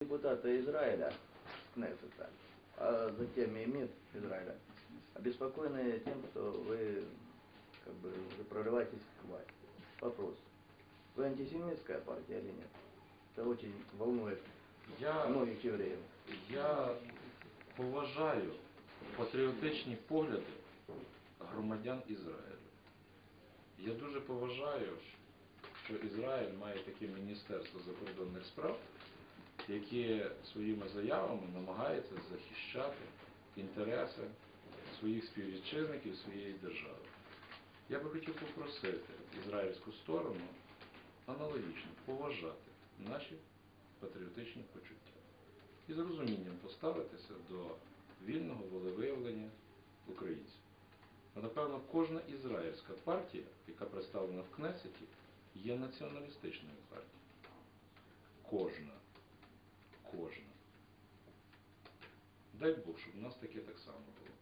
депутата Израиля, Кнессета, а затем и МИД Израиля, обеспокоены тем, что вы как бы уже прорываетесь к власти. Вопрос. Вы антисемитская партия или нет? Это очень волнует Я, многих евреев. я поважаю патріотичні погляди громадян Ізраїлю. Я дуже поважаю, що Ізраїль має таке Міністерство закордонних справ, яке своїми заявами намагається захищати інтереси своїх співвітчизників своєї держави. Я би хотів попросити ізраїльську сторону аналогічно поважати наші патріотичні почуття і з розумінням поставитися до вільного волевиявлення українців. А напевно, кожна ізраїльська партія, яка представлена в Кнесеті, є націоналістичною партією. Кожна. Кожна. Дай Бог, щоб у нас таке так само було.